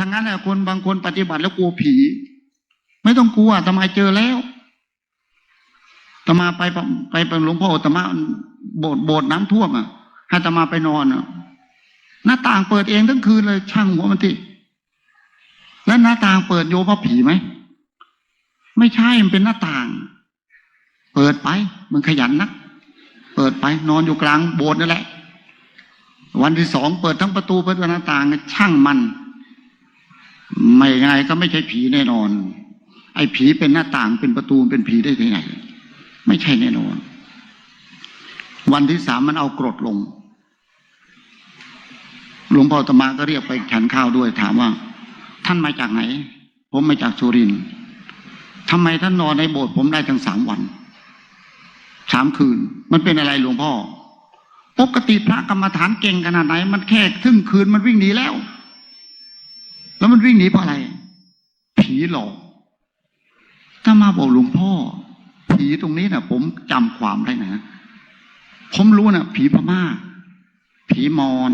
ทางนั้นน่ะคนบางคนปฏิบัติแล้วกลัวผี ไม่ต้องกลัวอาตมาเจอแล้วตมาไปไปไปหลวงพ่อตมาโบสถ์โบสถ์น้ำท่วมอะให้ตมาไปนอนอะหน้าต่างเปิดเองทั้งคืนเลยช่างหัวมันที่แล้วหน้าต่างเปิดโยเพราะผีไหมไม่ใช่มันเป็นหน้าต่าง เปิดไปมันขยันนัก เปิดไปนอนอยู่กลางโบสถ์นั่นแหละ วันที่สองเปิดทั้งประตูเปิดหน้าต่างช่างมัน ไม่ไงก็ไม่ใช่ผีแน่นอน ไอ้ผีเป็นหน้าต่างเป็นประตูเป็นผีได้ยังไงไม่ใช่แน่นอน วันที่สามมันเอากรดลง หลวงพ่อตมาก็เรียกไปฉันข้าวด้วยถามว่า ท่านมาจากไหน ผมมาจากสุรินทร์ทำไมท่านนอนในโบสถ์ผมได้ทั้งสามวันสามคืน มันเป็นอะไรหลวงพ่อ ปกติพระกรรมฐานเก่งขนาดไหน มันแค่ครึ่งคืนมันวิ่งหนีแล้ว แล้วมันวิ่งหนีเพราะอะไร ผีหลอก ถ้ามาบอกหลวงพ่อ ผีตรงนี้นะผมจำความได้นะ ผมรู้นะผีพม่า ผีมอญ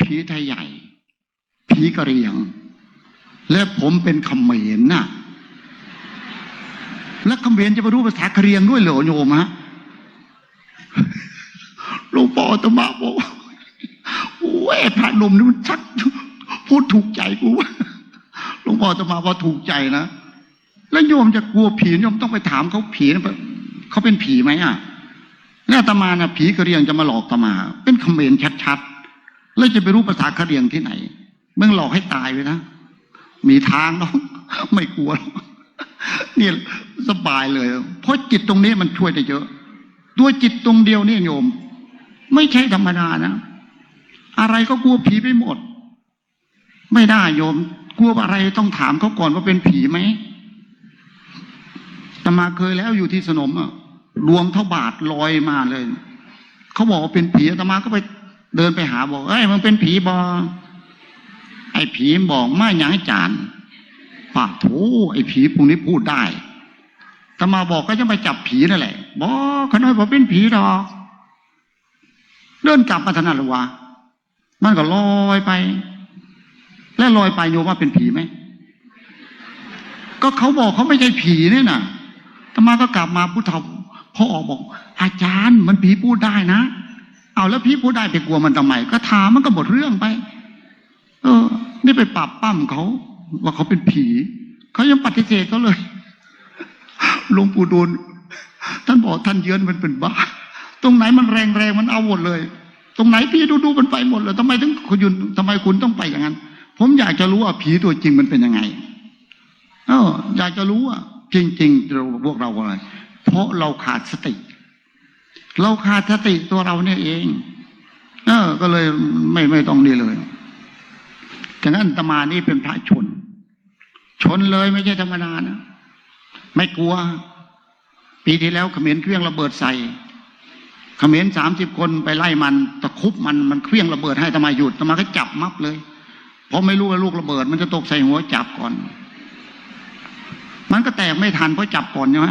ผีไทยใหญ่ ผีกะเหรี่ยง และผมเป็นเขมรน่ะ แล้วเขมรจะมารู้ภาษากะเหรี่ยงด้วยเหรอโยมฮะหลวงพ่ออาตมาบอกว่าโอ้ยพระนมนี่มันชัก พูดถูกใจกูหลวงพ่ออาตมาว่าถูกใจนะแล้วโยมจะกลัวผีโยมต้องไปถามเขาผีนะเขาเป็นผีไหมอะแล้วตมานะผีกะเหรี่ยงจะมาหลอกตมา เป็นเขมรชัดๆแล้วจะไปรู้ภาษากะเหรี่ยงที่ไหนมื่งหลอกให้ตายเลยนะมีทางเนาะไม่กลัวเนี่ยสบายเลย เพราะจิตตรงนี้มันช่วยได้เยอะด้วจิตตรงเดียวนี่โยม ไม่ใช่ธรรมดานะ อะไรก็กลัวผีไปหมด ไม่ได้โยม กลัวอะไรต้องถามเขาก่อนว่าเป็นผีไหมตมาเคยแล้วอยู่ที่สนมอะรวงเท่าบาทลอยมาเลย เขาบอกว่าเป็นผีตมาก็ไปเดินไปหาบอกเอ้ยมันเป็นผีบอไอ้ผีบอกไม่ยังให้จานป่าโถไอ้ผีพวกนี้พูดได้ตมาบอกก็จะไปจับผีนั่นแหละบอกขาน้อยบอกเป็นผีดอกเดินกลับมาถนัดหรือวะมันก็ลอยไป แล้วลอยไปโยมว่าเป็นผีไหม ก็เขาบอกเขาไม่ใช่ผีเนี่ยนะธรรมาก็กลับมาพุทธพ่อออกบอก อาจารย์มันผีพูดได้นะ เอาแล้วผีพูดได้ไปกลัวมันทำไม ก็ถามมันก็หมดเรื่องไป เออ นี่ไปปรับปั้มเขาว่าเขาเป็นผีเขายังปฏิเสธเขาเลยหลวงปู่ดูลท่านบอกท่านเยือนมันเป็นบ้า ตรงไหนมันแรงแรงมันเอาหมดเลย ตรงไหนพี่ดูดูๆมันไปหมดเลยทำไมถึงคุณยุนทำไมคุณต้องไปอย่างนั้น ผมอยากจะรู้ว่าผีตัวจริงมันเป็นยังไงเอออยากจะรู้ว่าจริงๆเราพวกเราอะไรเพราะเราขาดสติ เราขาดสติตัวเราเนี่ยเอง เออ ก็เลยไม่ไม่ต้องนี่เลยฉะนั้นตมานี่เป็นพระชน ชนเลยไม่ใช่ธรรมดานะไม่กลัว ปีที่แล้วขมรเครื่องระเบิดใส่ขมรสามสิบคนไปไล่มันตะคุบมันมันเครื่องระเบิดให้ตมาหยุดตมาก็จับมับเลย เพราะไม่รู้ว่าลูกระเบิด มันจะตกใส่หัวจับก่อน มันก็แตกไม่ทันเพราะจับก่อนใช่ไหม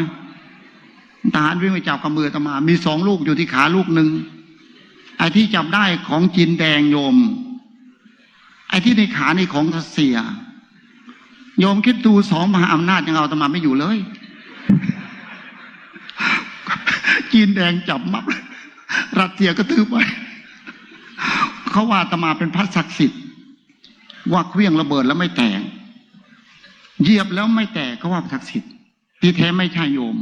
ทหารวิ่งไปจับกับมือตมา มีสองลูกอยู่ที่ขาลูกหนึ่งไอ้ที่จับได้ของจีนแดงโยม ไอ้ที่ในขานี่ของรัสเซีย โยมคิดดูสองมหาอำนาจยังเอาตมาไม่อยู่เลย จีนแดงจับมับรัสเซียก็ถือไปเขาว่าอาตมาเป็นพระศักดิ์สิทธิ์ ว่าเครื่องระเบิดแล้วไม่แตกเหยียบแล้วไม่แตกเขาว่าศักดิ์สิทธิ์ที่แท้ไม่ใช่โยม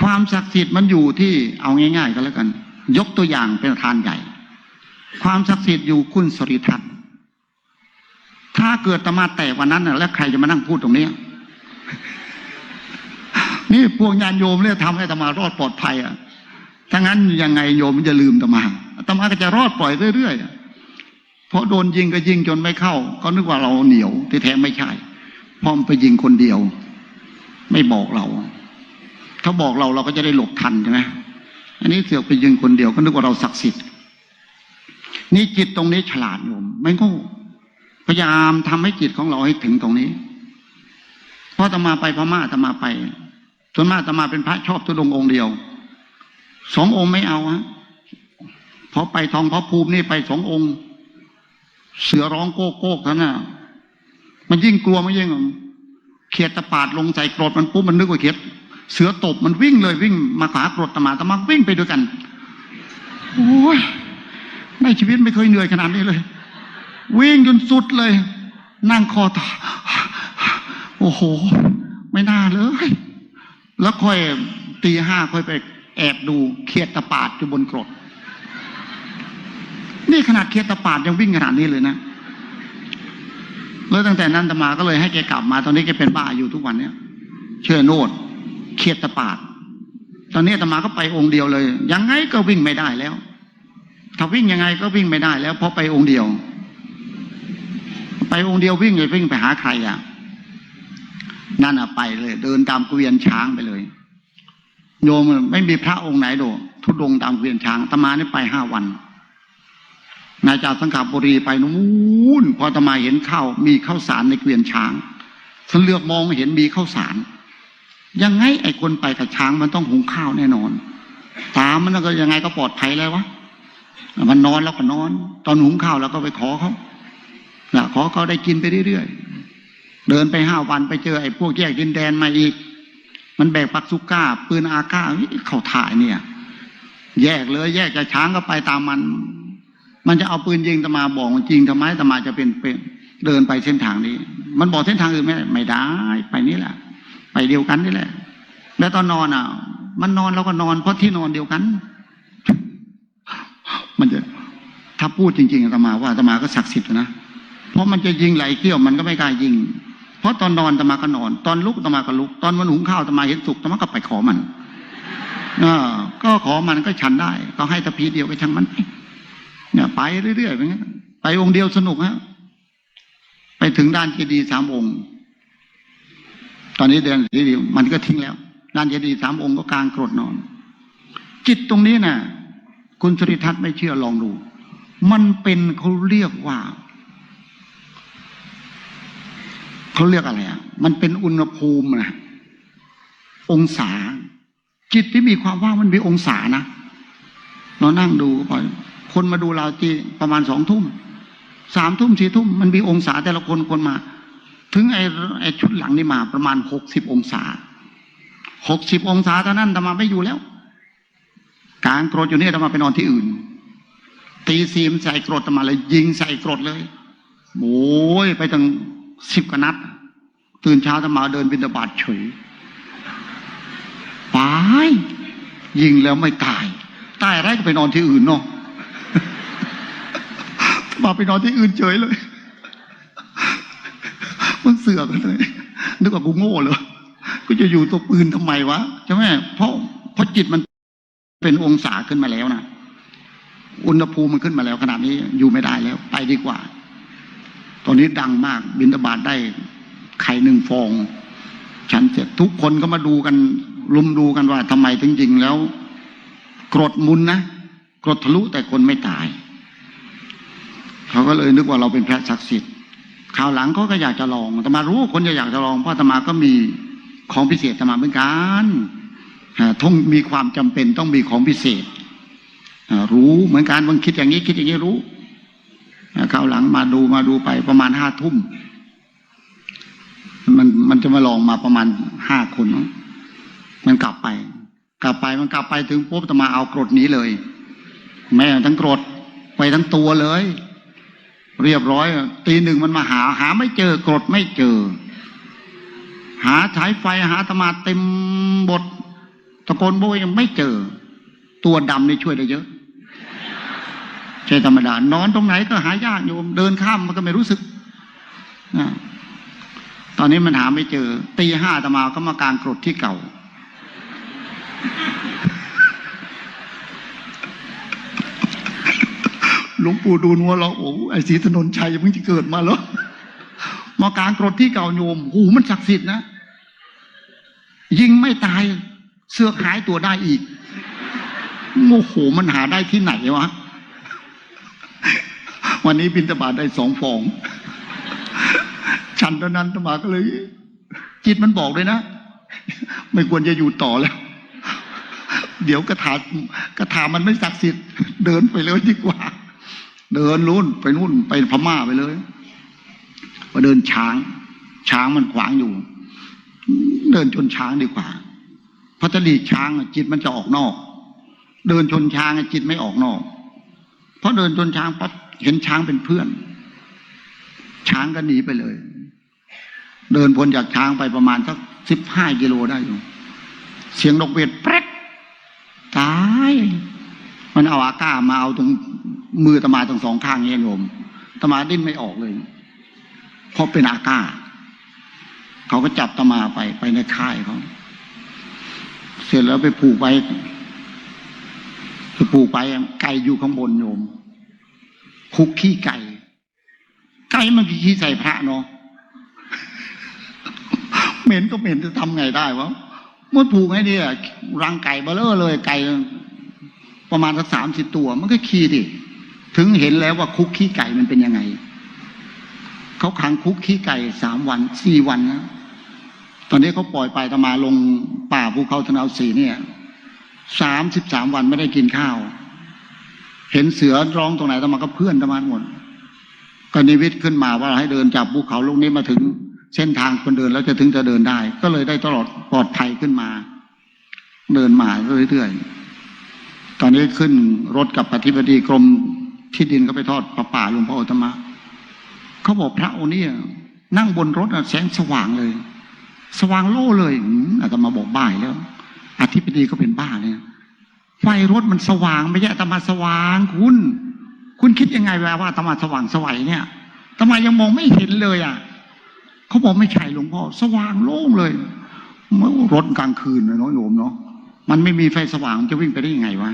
ความศักดิ์สิทธิ์มันอยู่ที่เอาง่าย ๆ ก็แล้วกัน ยกตัวอย่างเป็นทานใหญ่ ความศักดิ์สิทธิ์อยู่คุณสริทัศน์ถ้าเกิดตมาแตกวันนั้นน่ะแล้วใครจะมานั่งพูดตรงนี้นี่พวกญาติโยมเนี่ยทำให้ตมารอดปลอดภัยอะถ้างั้นยังไงโยมมันจะลืมตมาตมาก็จะรอดปล่อยเรื่อยๆ เพราะโดนยิงก็ยิงจนไม่เข้าเขานึกว่าเราเหนียวที่แท้ไม่ใช่พราะมันไปยิงคนเดียว ไม่บอกเรา ถ้าบอกเราเราก็จะได้หลบทันใช่ไหมอันนี้เสือกไปยิงคนเดียวก็นึกว่าเราศักดิ์สิทธิ์นี่จิตตรงนี้ฉลาดโยมไม่โง่พยายามทำให้จิตของเราให้ถึงตรงนี้ เพราะตมาไปพม่าตมาไปส่วนมากตมาเป็นพระชอบทุดงองค์เดียวสององค์ไม่เอาฮะพอไปทองพระภูมินี่ไปสององค์ เสือร้องโก้โก้ท่านน่ะ มันยิ่งกลัวมันยิ่งเขียดตะปาดลงใจกรดมันปุ๊บมันนึกว่าเขียดเสือตบมันวิ่งเลยวิ่งมาหากรดตะมาตะมาวิ่งไปด้วยกันโอ้ยในชีวิตไม่เคยเหนื่อยขนาดนี้เลย วิ่งจนสุดเลย นั่งคอต่อโอ้โห ไม่น่าเลย แล้วค่อยตีห้าค่อยไปแอบดูเขียดตะปาดอยู่บนกรด นี่ขนาดเขียดตะปาดยังวิ่งขนาดนี้เลยนะแล้วตั้งแต่นั้นตมาก็เลยให้แกกลับมา ตอนนี้แกเป็นบ้าอยู่ทุกวันเนี้ยเชื่อโนดเขียดตะปาดตอนนี้ตมาก็ไปองค์เดียวเลย ยังไงก็วิ่งไม่ได้แล้ว ถ้าวิ่งยังไงก็วิ่งไม่ได้แล้ว เพราะไปองค์เดียว ไปองค์เดียววิ่งเลยวิ่งไปหาใครอะนั่นอะไปเลย เดินตามเกวียนช้างไปเลย โยมไม่มีพระองค์ไหนโดดทุดงตามเกวียนช้างตมานี่ไปห้าวัน นายจากสังขบุรีไปนู้นพอตมาเห็นข้าวมีข้าวสารในเกวียนช้างฉันเลือกมองเห็นมีข้าวสาร ยังไงไอ้คนไปกับช้างมันต้องหุงข้าวแน่นอน ตามมันก็ยังไงก็ปลอดภัยแล้ววะมันนอนแล้วก็นอน ตอนหุงข้าวเราก็ไปขอเขานะขอเขาได้กินไปเรื่อยๆ เดินไปห้าวันไปเจอไอ้พวกแยกดินแดนมาอีก มันแบกปักซุก้า ปืนอาก้าเฮ้ยเขาถ่ายเนี่ย แยกเลย แยกจากช้างก็ไปตามมัน มันจะเอาปืนยิงตมาบอกจริงทำไมตมาจะเป็นเป็นเดินไปเส้นทางนี้ มันบอกเส้นทางอื่นไม่ได้ไม่ได้ไปนี่แหละ ไปเดียวกันนี่แหละ แล้วตอนนอนอะ มันนอนเราก็นอนเพราะที่นอนเดียวกัน มันจะถ้าพูดจริงๆตมาว่าตมาก็ศักดิ์สิทธิ์นะเพราะมันจะยิงไหลเกี้ยวมันก็ไม่กล้ายิง เพราะตอนนอนตมาก็นอน ตอนลุกตมาก็ลุก ตอนมันหุงข้าวตมาเห็นสุกตมาก็ไปขอมันอก็ขอมันก็ฉันได้ ก็ให้ตะพีเดียวก็ช่างมันไป เนี่ยไปเรื่อยๆไปงั้นไปองค์เดียวสนุกฮะไปถึงด้านเจดีย์สามองค์ ตอนนี้เดินเจดีย์มันก็ทิ้งแล้ว ด้านเจดีย์สามองค์ก็กลางกรดนอน จิตตรงนี้น่ะ คุณสริทัศน์ไม่เชื่อลองดู มันเป็นเขาเรียกว่าเขาเรียกอะไรอะ มันเป็นอุณหภูมินะองศา จิตที่มีความว่างมันมีองศานะเรานั่งดูไป คนมาดูเราจีประมาณสองทุ่มสามทุ่มสี่ทุ่มมันมีองศาแต่ละคนคนมา ถึงไอ้ไอ้ชุดหลังนี่มาประมาณหกสิบองศาหกสิบองศาเท่านั้นแต่มาไม่อยู่แล้วกลางกรดอยู่นี่แต่มาไปนอนที่อื่น ตีซีมใส่กรดแต่มาเลย ยิงใส่กรดเลยโอ้ยไปตั้งสิบกนัด ตื่นเช้าแต่มาเดินบินตบาตเฉยตายยิงแล้วไม่ตายตายไรก็ไปนอนที่อื่นเนาะ มาไปนอนที่อื่นเฉยเลย มันเสือกเลย นึกว่ากูโง่เหรอกูจะอยู่ตัวปืนทำไมวะใช่ไหมเพราะเพราะจิตมันเป็นองศาขึ้นมาแล้วนะอุณหภูมิมันขึ้นมาแล้วขนาดนี้อยู่ไม่ได้แล้ว ไปดีกว่า ตอนนี้ดังมากบินตบาตได้ไข่หนึ่งฟอง ฉันเสร็จทุกคนก็มาดูกัน ลุมดูกันว่าทำไมถึงจริงแล้ว กรดมุนนะกรดทะลุแต่คนไม่ตาย เขาก็เลยนึกว่าเราเป็นพระศักดิ์สิทธิ์ข่าวหลังเขาก็อยากจะลองแต่มารู้ว่าคนจะอยากจะลอง เพราะตมาก็มีของพิเศษตมาเหมือนกันอ่าต้องมีความจำเป็นต้องมีของพิเศษรู้เหมือนกันบางคิดอย่างนี้คิดอย่างนี้รู้ข่าวหลังมาดูมาดูไปประมาณห้าทุ่มมันมันจะมาลองมาประมาณห้าคน มันกลับไป กลับไปมันกลับไปถึงปุ๊บตมาเอากรดนี้เลย แม่ทั้งกรดไปทั้งตัวเลย เรียบร้อยตีหนึ่งมันมาหา หาไม่เจอกรดไม่เจอ หาฉายไฟหาธรรมาเต็มบทตะโกนโบยยังไม่เจอ ตัวดำนี่ช่วยได้เยอะใช่ธรรมดานอนตรงไหนก็หายากโยม เดินข้ามมันก็ไม่รู้สึกตอนนี้มันหาไม่เจอ ตีห้าอาตมาก็มากางกรดที่เก่า ห ลวงปู่ดูนัวเราโอ้ไอ้ศรีถนนชัยเพิ่งจะเกิดมาแล้วมากลางกรดที่เก่าโยมหูมันศักดิ์สิทธิ์นะยิงไม่ตายเสือกหายตัวได้อีกโอ้โหมันหาได้ที่ไหนวะวันนี้บินตบาทได้สองฟอง ฉันตอนนั้นตมาก็เลย จิตมันบอกเลยนะ ไม่ควรจะอยู่ต่อแล้ว เดี๋ยวกระถากระถามันไม่ศักดิ์สิทธิ์เดินไปเลยดีกว่า เดินลุ้นไปนู่นไปพม่าไปเลยมาเดินช้าง ช้างมันขวางอยู่ เดินชนช้างดีกว่าพราะถ้าหลีกช้างจิตมันจะออกนอก เดินชนช้างจิตไม่ออกนอก เพราะเดินชนช้างปั๊บเห็นช้างเป็นเพื่อน ช้างก็หนีไปเลย เดินพ้นจากช้างไปประมาณสักสิบห้ากิโลได้อยู่ เสียงนกเวียดแป๊กตาย มันเอาอาก้ามาเอาตรง มือตมาทั้งสองข้างเงี้ยโยมตมาดิ้นไม่ออกเลย เพราะเป็นอาก้าเขาก็จับตมาไปไปในค่ายเขาเสร็จแล้วไปผูกไว้ไปผูกไปไก่อยู่ข้างบนโยม คุกขี้ไก่ ไก่มันขี้ใส่พระเนาะเหม็นก็เหม็นจะทำไงได้วะเมื่อผูกให้เนี่ยรังไก่เบลเลอเลยไก่ประมาณสักสามสิบตัว มันก็ขี้ดิ ถึงเห็นแล้วว่าคุกขี้ไก่มันเป็นยังไง เขาขังคุกขี้ไก่สามวันสี่วันนะตอนนี้เขาปล่อยไปตมาลงป่าภูเขาทนาวสีเนี่ยสามสิบสามวันไม่ได้กินข้าว เห็นเสือร้องตรงไหนตมาก็เพื่อนตมาหมดก็นิวิตขึ้นมาว่าให้เดินจากภูเขาลูกนี้มาถึงเส้นทางคนเดินแล้วจะถึงจะเดินได้ ก็เลยได้ตลอดปลอดภัยขึ้นมา เดินมาเรื่อยๆตอนนี้ขึ้นรถกับอธิบดีกรม ที่ดินก็ไปทอดประป่าหลวงพ่ออุตมะเขาบอกพระองค์นี้นั่งบนรถแสงสว่างเลย สว่างโล่เลยอาตมาบอกบ้าอีกแล้วอธิบดีก็เป็นบ้าเนี่ยไฟรถมันสว่างไม่ใช่อาตมาสว่างคุณ คุณคิดยังไงว่าว่าอาตมาสว่างสวัยเนี่ยอาตมายังมองไม่เห็นเลยอะเขาบอกไม่ใช่หลวงพ่อสว่างโล่งเลยเมื่อรถกลางคืนนะเนาะโยมเนาะมันไม่มีไฟสว่างจะวิ่งไปได้ยังไงวะ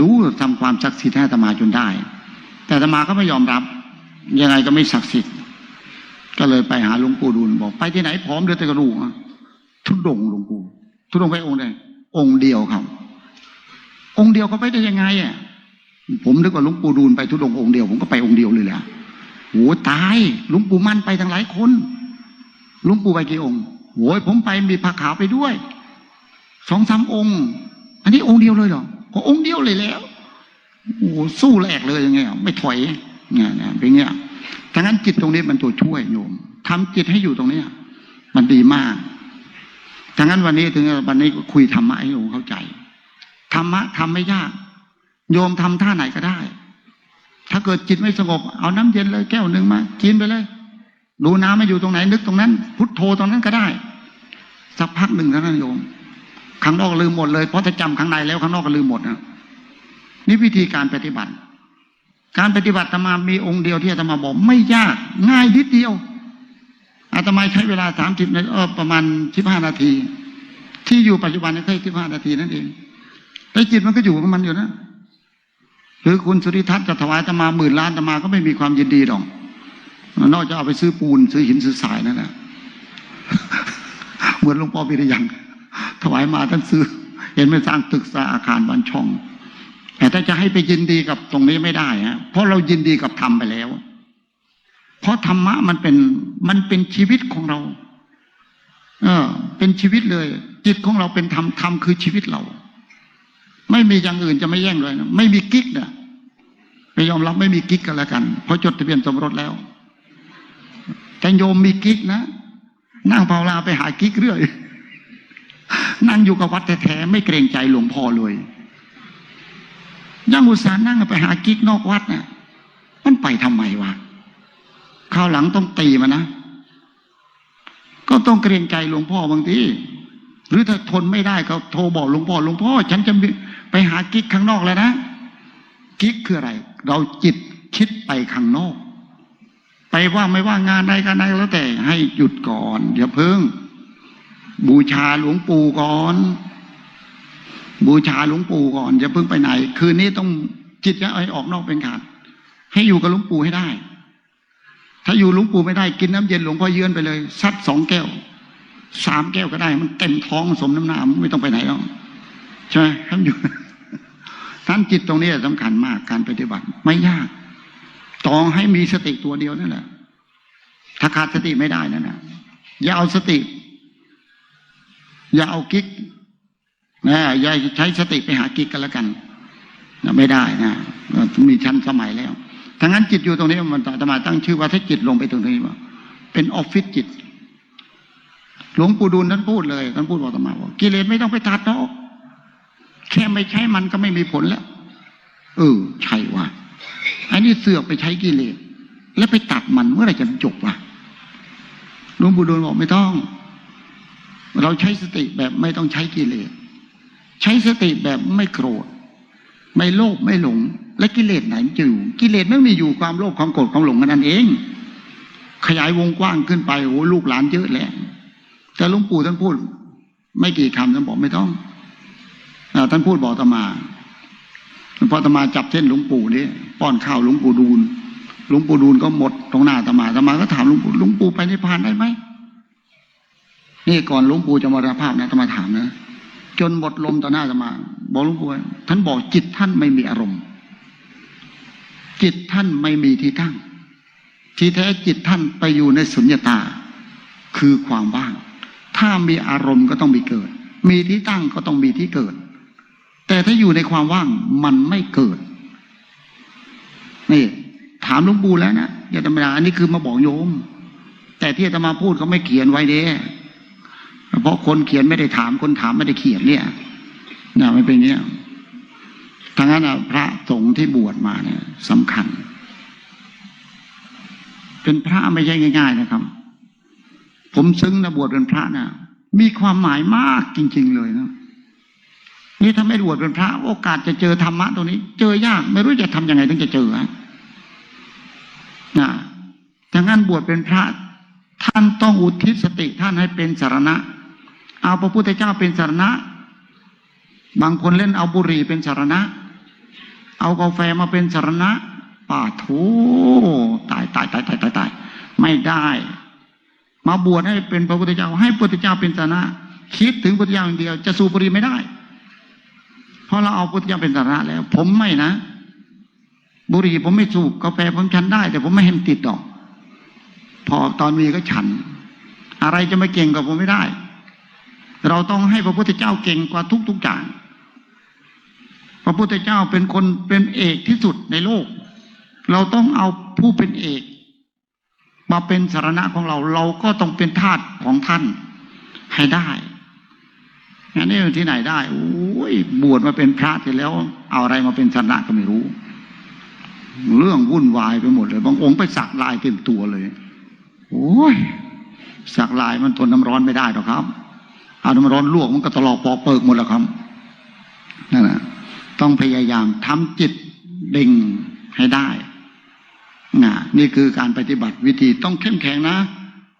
ดูทำความศักดิ์สิทธิ์ให้อาตมาจนได้ แต่อาตมาก็ไม่ยอมรับ ยังไงก็ไม่ศักดิ์สิทธิ์ ก็เลยไปหาหลวงปู่ดูลบอก ไปที่ไหนพร้อมเดือดแต่กระดูกทุดงหลวงปู่ทุดงไปองค์ใดองค์เดียวครับ องค์เดียวเขาไปได้ยังไงอะผมนึกว่าหลวงปู่ดูลไปทุดงองค์เดียวผมก็ไปองค์เดียวเลยแหละโหตายหลวงปู่มั่นไปทั้งหลายคนหลวงปู่ไปกี่องค์โหยผมไปมีผ้าขาวไปด้วยสองสามองค์ อันนี้องค์เดียวเลยเหรอ องค์เดียวเลยแล้วโอ้สู้แหลกเลยอย่างเงี้ยไม่ถอยเนี่ยเนี่ยเป็นเงี้ยดังนั้นจิตตรงนี้มันตัวช่วยโยมทำจิตให้อยู่ตรงเนี้ย มันดีมากดังนั้นวันนี้ถึงวันนี้ก็คุยธรรมะให้โยมเข้าใจธรรมะทำไม่ยาก โยมทำท่าไหนก็ได้ ถ้าเกิดจิตไม่สงบ เอาน้ำเย็นเลยแก้วหนึ่งมากินไปเลยดูน้ำมาอยู่ตรงไหนนึกตรงนั้น พุทโธตรงนั้นก็ได้ สักพักหนึ่งเท่านั้นโยม ข้างนอกลืมหมดเลยเพราะถ้าจำข้างในแล้วข้างนอกก็ลืมหมดนะนี่วิธีการปฏิบัติ การปฏิบัติอาตมามีองค์เดียวที่อาตมาบอกไม่ยาก ง่ายนิดเดียวอาตมาใช้เวลาสามสิบนาทีประมาณสิบห้านาที ที่อยู่ปัจจุบันนี่แค่สิบห้านาทีนั่นเองแต่จิตมันก็อยู่ของมันอยู่นะหรือคุณสุริทัศน์จะถวายอาตมาหมื่นล้านอาตมาก็ไม่มีความยินดีหรอกนอกจากเอาไปซื้อปูนซื้อหินซื้อทรายนั่นแหละเหมือนหลวงพ่อพิริยัง ถวายมาท่านซื้อ เห็นไม่สร้างตึกสร้างอาคารบ้านช่อง แต่ถ้าจะให้ไปยินดีกับตรงนี้ไม่ได้ฮะเพราะเรายินดีกับธรรมไปแล้ว เพราะธรรมะมันเป็นมันเป็นชีวิตของเรา เออ เป็นชีวิตเลย จิตของเราเป็นธรรมธรรมคือชีวิตเรา ไม่มีอย่างอื่นจะไม่แย่งเลยนะไม่มีกิ๊กนะไปยอมรับไม่มีกิ๊กกันแล้วกัน เพราะจดทะเบียนสมรสแล้วแต่โยมมีกิ๊กนะนั่งภาวนาไปหากิ๊กเรื่อย นั่งอยู่กับวัดแท้ๆไม่เกรงใจหลวงพ่อเลยยังอุตส่าห์นั่งไปหากิ๊กนอกวัดน่ะ มันไปทำไมวะคราวหลังต้องตีมันนะ ก็ต้องเกรงใจหลวงพ่อบางทีหรือถ้าทนไม่ได้ก็โทรบอกหลวงพ่อหลวงพ่อ ฉันจะไปหากิ๊กข้างนอกแล้วนะกิ๊กคืออะไร เราจิตคิดไปข้างนอก ไปว่าไม่ว่างานใดกันใดแล้วแต่ให้หยุดก่อนอย่าเพิ่ง บูชาหลวงปู่ก่อน บูชาหลวงปู่ก่อนอย่าเพิ่งไปไหน คืนนี้ต้องจิตจะเอาให้ออกนอกเป็นขาดให้อยู่กับหลวงปู่ให้ได้ ถ้าอยู่หลวงปู่ไม่ได้กินน้ำเย็นหลวงพ่อเยือนไปเลยซัดสองแก้วสามแก้วก็ได้ มันเต็มท้องสมน้ำหน้าไม่ต้องไปไหนแล้วใช่ไหมท่านอยู่ท่านจิตตรงนี้สำคัญมากการปฏิบัติ ไม่ยากต้องให้มีสติตัวเดียวนั่นแหละถ้าขาดสติไม่ได้นั่นนะอย่าเอาสติ อย่าเอากิ๊กนะอย่าใช้สติไปหากิ๊กกันแล้วกันนะไม่ได้นะมีชั้นสมัยแล้วทั้งนั้นจิตอยู่ตรงนี้มันอาตมาตั้งชื่อว่าถ้าจิตลงไปตรงนี้ว่าเป็นออฟฟิศจิต หลวงปู่ดูลท่านพูดเลยท่านพูดบอกอาตมาว่ากิเลสไม่ต้องไปตัดหรอกแค่ไม่ใช้มันก็ไม่มีผลแล้วเออใช่ว่าอันนี้เสือกไปใช้กิเลสแล้วไปตัดมันเมื่อไหร่จะจบวะหลวงปู่ดูลบอกไม่ต้อง เราใช้สติแบบไม่ต้องใช้กิเลส ใช้สติแบบไม่โกรธ ไม่โลภไม่หลง และกิเลสไหนจะอยู่กิเลสไม่มีอยู่ความโลภความโกรธความหลงกันนั่นเอง ขยายวงกว้างขึ้นไปโอ้ลูกหลานเยอะแหละแต่หลวงปู่ท่านพูด ไม่กี่คำท่านบอกไม่ต้องอท่านพูดบอกตมาพอตมาจับเส้นหลวงปู่นี่ป้อนข้าวหลวงปู่ดูลหลวงปู่ดูลก็หมดตรงหน้าตมาอาตมาก็ถามหลวงปู่หลวงปู่ไปนิพพานได้ไหม นี่ก่อนหลวงปู่จะมรณภาพนะอาตมาถามนะ จนหมดลมต่อหน้าอาตมาบอกหลวงปู่ท่านบอกจิตท่านไม่มีอารมณ์ จิตท่านไม่มีที่ตั้ง ที่แท้จิตท่านไปอยู่ในสุญญตา คือความว่าง ถ้ามีอารมณ์ก็ต้องมีเกิด มีที่ตั้งก็ต้องมีที่เกิด แต่ถ้าอยู่ในความว่างมันไม่เกิด นี่ ถามหลวงปู่แล้วนะอย่าธรรมดาอันนี้คือมาบอกโยม แต่ที่อาตมาพูดเขาไม่เขียนไว้เด้ ราะคนเขียนไม่ได้ถามคนถามไม่ได้เขียนเนี่ยเนี่ยไม่เป็นอย่างเงี้ยทั้งนั้นนะพระสงฆ์ที่บวชมาเนี่ยสำคัญ เป็นพระไม่ใช่ง่าย ๆ นะครับ ผมซึ้งนะบวชเป็นพระนะมีความหมายมากจริง ๆ เลยนะนี่ถ้าไม่บวชเป็นพระ โอกาสจะเจอธรรมะตรงนี้ เจอยาก ไม่รู้จะทำยังไงถึงจะเจอนะดังนั้นบวชเป็นพระ ท่านต้องอุทิศสติท่านให้เป็นสารณะ เอาพระพุทธเจ้าเป็นสารณะ บางคนเล่นเอาบุหรี่เป็นสารณะ เอากาแฟมาเป็นสารณะ ป่าโถตายตายตายตายตายตายไม่ได้ มาบวชให้เป็นพระพุทธเจ้า ให้พระพุทธเจ้าเป็นสารณะ คิดถึงพระพุทธเจ้าอย่างเดียว จะสูบบุหรี่ไม่ได้ เพราะเราเอาพระพุทธเจ้าเป็นสารณะแล้ว ผมไม่นะ บุหรี่ผมไม่สูบกาแฟผมฉันได้ แต่ผมไม่เห็นติดดอก พอตอนมีก็ฉัน อะไรจะไม่เก่งกว่าผมไม่ได้ เราต้องให้พระพุทธเจ้าเก่งกว่าทุกๆอย่าง พระพุทธเจ้าเป็นคนเป็นเอกที่สุดในโลก เราต้องเอาผู้เป็นเอก มาเป็นสารณะของเรา เราก็ต้องเป็นทาสของท่านให้ได้งั้นนี่ที่ไหนได้โอ้ยบวชมาเป็นพระเสร็จแล้ว เอาอะไรมาเป็นสารณะก็ไม่รู้ เรื่องวุ่นวายไปหมดเลย บางองค์ไปสักลายเต็มตัวเลย โอ้ยสักลายมันทนน้ำร้อนไม่ได้หรอกครับ เอาน้ำร้อนลวกมันก็ตลอกปอกเปิกหมดแล้วครับนั่นแหละต้องพยายามทำจิตเด่งให้ได้นะนี่คือการปฏิบัติวิธีต้องเข้มแข็งนะ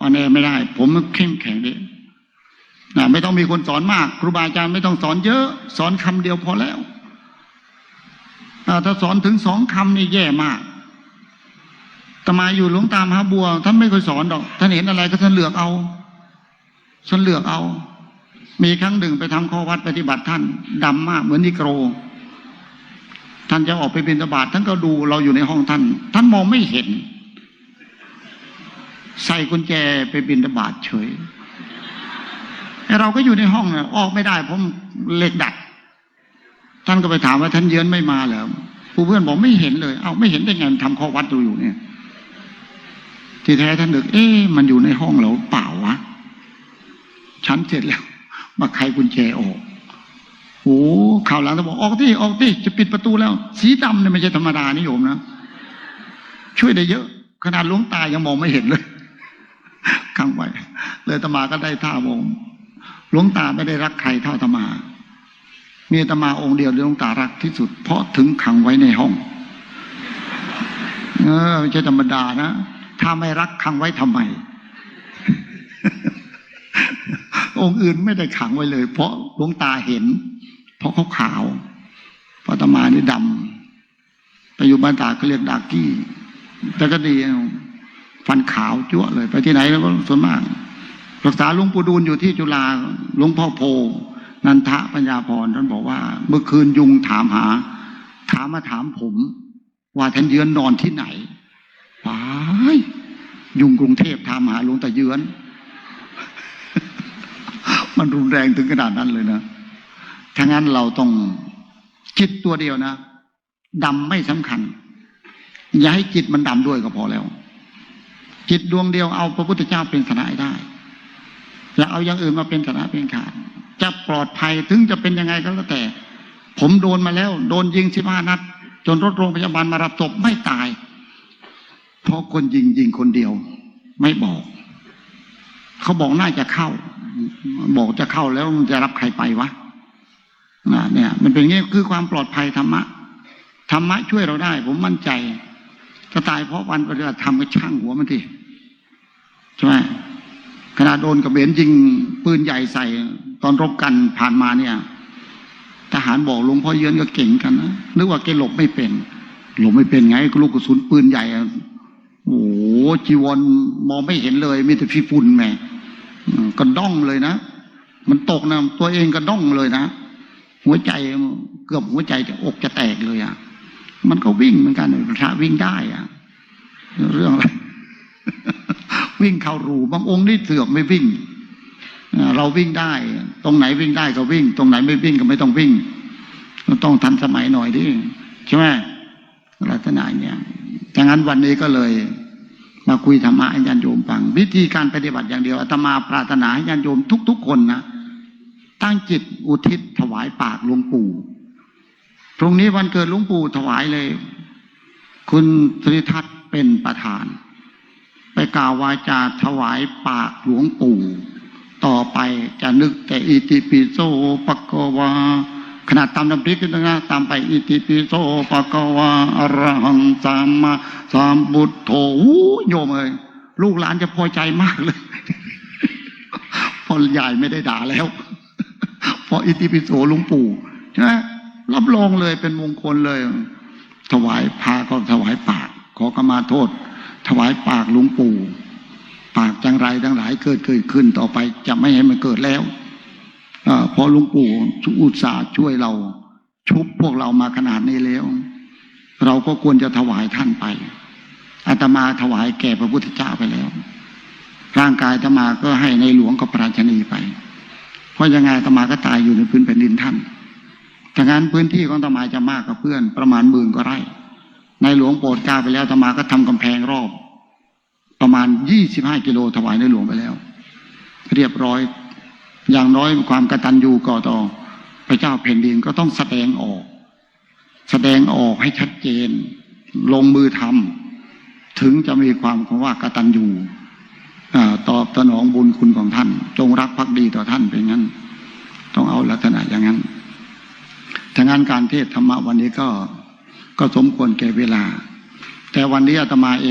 อ่อนแอไม่ได้ ผมเข้มแข็งดินะไม่ต้องมีคนสอนมาก ครูบาอาจารย์ไม่ต้องสอนเยอะ สอนคำเดียวพอแล้วถ้าสอนถึงสองคำนี่แย่มากตมาอยู่หลวงตามหาบัวท่านไม่เคยสอนดอก ท่านเห็นอะไรก็ท่านเลือกเอาท่านเลือกเอา มีครั้งหนึ่งไปทำข้อวัดปฏิบัติท่านดำมากเหมือนนิโกร ท่านจะออกไปบิณฑบาตท่านก็ดูเราอยู่ในห้องท่าน ท่านมองไม่เห็น ใส่กุญแจไปบิณฑบาตเฉยไอ้เราก็อยู่ในห้องนะออกไม่ได้เพราะเหล็กดัด ท่านก็ไปถามว่าท่านเยือนไม่มาเหรอผู้เพื่อนบอกไม่เห็นเลย เอาไม่เห็นได้ไงมันทำข้อวัดดูอยู่เนี่ย ที่แท้ท่านนึกเอ๊ะมันอยู่ในห้องเราเปล่าวะฉันเสร็จแล้ว มาไขกุญแจออกโอ้ข่าวหลังจะบอกออกที่ออกที่จะปิดประตูแล้ว สีดำเนี่ยไม่ใช่ธรรมดานิยมนะช่วยได้เยอะ ขนาดหลวงตายังมองไม่เห็นเลยขังไว้เลยตมาก็ได้ท่ามองหลวงตาไม่ได้รักใครเท่าตมา มีตมาองค์เดียวที่หลวงตารักที่สุด เพราะถึงขังไว้ในห้อง เออไม่ใช่ธรรมดานะ ถ้าไม่รักขังไว้ทำไม องค์อื่นไม่ได้ขังไว้เลย เพราะหลวงตาเห็น เพราะเขาขาวพระตมานี่ดำไปอยู่บ้านตาก็เรียกดากี้แต่ก็ดีฟันขาวจั่วเลย ไปที่ไหนแล้วก็ส่วนมาก รักษาหลวงปู่ดูลอยู่ที่จุฬาหลวงพ่อโพนันทะปัญญาพรท่านบอกว่า เมื่อคืนยุงถามหา ถามมาถามผม ว่าท่านเยือนนอนที่ไหนว้ายยุงกรุงเทพถามหาหลวงตาเยือน มันรุนแรงถึงขนาดนั้นเลยนะถ้างั้นเราต้องคิดตัวเดียวนะดำไม่สำคัญ อย่าให้จิตมันดำด้วยก็พอแล้ว จิตดวงเดียวเอาพระพุทธเจ้าเป็นสนะให้ได้อย่าเอาอย่างอื่นมาเป็นสนะเป็นขาดจะปลอดภัยถึงจะเป็นยังไงก็แล้วแต่ ผมโดนมาแล้ว โดนยิงสิบห้านัด จนรถโรงพยาบาลมารับศพไม่ตาย เพราะคนยิงยิงคนเดียว ไม่บอก เขาบอกน่าจะเข้า บอกจะเข้าแล้วมันจะรับใครไปวะนะเนี่ย มันเป็นอย่างนี้คือความปลอดภัยธรรมะธรรมะช่วยเราได้ ผมมั่นใจจะตายเพราะวันปฏิบัติธรรมก็ช่างหัวมันทีใช่ไหมขณะโดนกระเบนยิงปืนใหญ่ใส่ ตอนรบกันผ่านมาเนี่ย ทหารบอกหลวงพ่อเยือนก็เก่งกันนะนึกว่าแกหลบไม่เป็น หลบไม่เป็นไงก็ลูกกระสุนปืนใหญ่ โอ้โหจีวรมองไม่เห็นเลยมีแต่พี่ฝุ่นแหม่กระด้องเลยนะ มันตกนะตัวเองกระด้องเลยนะ หัวใจเกือบหัวใจจะอกจะแตกเลยอะ มันก็วิ่งเหมือนกันพระวิ่งได้อะ เรื่องอะไรวิ่งเข้ารูบางองค์นี่เสือกไม่วิ่งเราวิ่งได้ ตรงไหนวิ่งได้ก็วิ่ง ตรงไหนไม่วิ่งก็ไม่ต้องวิ่งต้องทันสมัยหน่อยดิใช่ไหมลักษณะเนี่ย ดังนั้นวันนี้ก็เลยมาคุยธรรมะให้ญาติโยมฟัง วิธีการปฏิบัติอย่างเดียวอาตมาปรารถนาให้ญาติโยมทุก ๆ คนนะตั้งจิตอุทิศถวายปากหลวงปู่พรุ่งนี้วันเกิดหลวงปู่ถวายเลย คุณสุริทัศน์เป็นประธาน ไปกล่าววาจาถวายปากหลวงปู่ ต่อไปจะนึกแต่อิติปิโสปะกวา ขนาดตามน้ำพริกนะตามไปอิติปิโสปะกวาอรหังสัมมาสัมพุทโธโยมเอ้ยลูกหลานจะพอใจมากเลยพอใหญ่ไม่ได้ด่าแล้วพออิติปิโสหลวงปู่ใช่ไหมรับรองเลยเป็นมงคลเลย ถวายพาก็ถวายปาก ขอกมาโทษ ถวายปากหลวงปู่ ปากจังไรทั้งหลายเกิดเกิดขึ้นต่อไปจะไม่ให้มันเกิดแล้ว อพอหลวงปู่อุตส่าห์ช่วยเรา ชุบพวกเรามาขนาดนี้แล้ว เราก็ควรจะถวายท่านไปอาตมาถวายแก่พระพุทธเจ้าไปแล้ว ร่างกายอาตมาก็ให้ในหลวงกับพระราชนีไป เพราะยังไงอาตมาก็ตายอยู่ในพื้นแผ่นดินท่านดังนั้นพื้นที่ของอาตมาจะมากกับเพื่อนประมาณหมื่นก็ไร่ในหลวงโปรดกล้าไปแล้วอาตมาก็ทำกำแพงรอบ ประมาณยี่สิบห้ากิโลถวายในหลวงไปแล้ว เรียบร้อย อย่างน้อยความกตัญญูก่อต่อพระเจ้าแผ่นดินก็ต้องแสดงออก แสดงออกให้ชัดเจน ลงมือทำถึงจะมีความคำว่ากตัญญูอ่ตอบสนองบุญคุณของท่าน จงรักภักดีต่อท่านเป็นงั้น ต้องเอาลักษณะอย่างนั้นถ้างั้นการเทศธรรมะวันนี้ก็ก็สมควรแก่เวลา แต่วันนี้อาตมาเอง